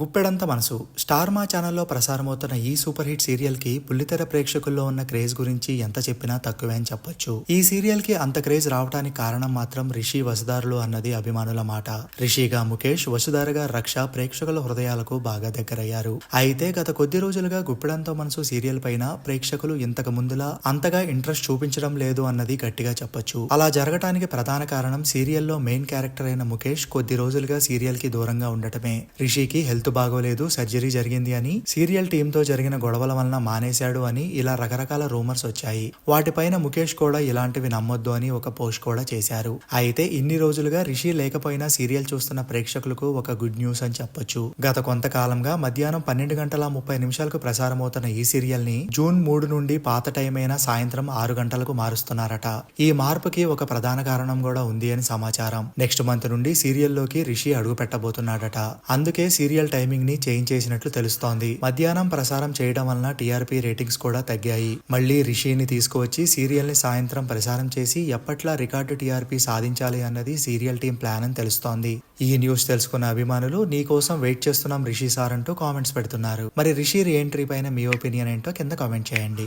గుప్పెడంత మనసు. స్టార్ మా ఛానల్లో ప్రసారమవుతున్న ఈ సూపర్ హిట్ సీరియల్కి బుల్లితెర ప్రేక్షకుల్లో ఉన్న క్రేజ్ గురించి ఎంత చెప్పినా తక్కువే అని చెప్పొచ్చు. ఈ సీరియల్కి అంత క్రేజ్ రావడానికి కారణం మాత్రం రిషి వసుదారులు అన్నది అభిమానుల మాట. రిషిగా ముఖేష్ వసుదారుగా రక్ష ప్రేక్షకుల హృదయాలకు బాగా దగ్గరయ్యారు. అయితే గత కొద్ది రోజులుగా గుప్పెడంతో మనసు సీరియల్ పైన ప్రేక్షకులు ఇంతకు ముందులా అంతగా ఇంట్రెస్ట్ చూపించడం లేదు అన్నది గట్టిగా చెప్పొచ్చు. అలా జరగటానికి ప్రధాన కారణం సీరియల్లో మెయిన్ క్యారెక్టర్ అయిన ముఖేష్ కొద్ది రోజులుగా సీరియల్కి దూరంగా ఉండటమే. రిషికి హెల్త్ బాగోలేదు సర్జరీ జరిగింది అని సీరియల్ టీమ్తో జరిగిన గొడవల వలన మానేశాడు అని ఇలా రకరకాల రూమర్స్ వచ్చాయి. వాటిపైన ముఖేష్ కూడా ఇలాంటివి నమ్మొద్దు అని ఒక పోస్ట్ కూడా చేశారు. అయితే ఇన్ని రోజులుగా రిషి లేకపోయినా సీరియల్ చూస్తున్న ప్రేక్షకులకు ఒక గుడ్ న్యూస్ అని చెప్పొచ్చు. గత కొంతకాలంగా మధ్యాహ్నం పన్నెండు గంటల ముప్పై నిమిషాలకు ప్రసారమవుతున్న ఈ సీరియల్ని జూన్ మూడు నుండి పాత టైం అయిన సాయంత్రం ఆరు గంటలకు మారుస్తున్నారట. ఈ మార్పుకి ఒక ప్రధాన కారణం కూడా ఉంది అని సమాచారం. నెక్స్ట్ మంత్ నుండి సీరియల్లోకి రిషి అడుగు పెట్టబోతున్నాడట. అందుకే సీరియల్ టైమింగ్ని చేంజ్ చేసినట్లు తెలుస్తోంది. మధ్యాహ్నం ప్రసారం చేయడం వలన టీఆర్పీ రేటింగ్స్ కూడా తగ్గాయి. మళ్ళీ రిషిని తీసుకువచ్చి సీరియల్ని సాయంత్రం ప్రసారం చేసి ఎప్పట్లా రికార్డు టీఆర్పీ సాధించాలి అన్నది సీరియల్ టీం ప్లాన్ అని తెలుస్తోంది. ఈ న్యూస్ తెలుసుకున్న అభిమానులు నీ కోసం వెయిట్ చేస్తున్నాం రిషి సార్ అంటూ కామెంట్స్ పెడుతున్నారు. మరి రిషి రీ ఎంట్రీ పైన మీ ఒపీనియన్ ఏంటో కింద కామెంట్ చేయండి.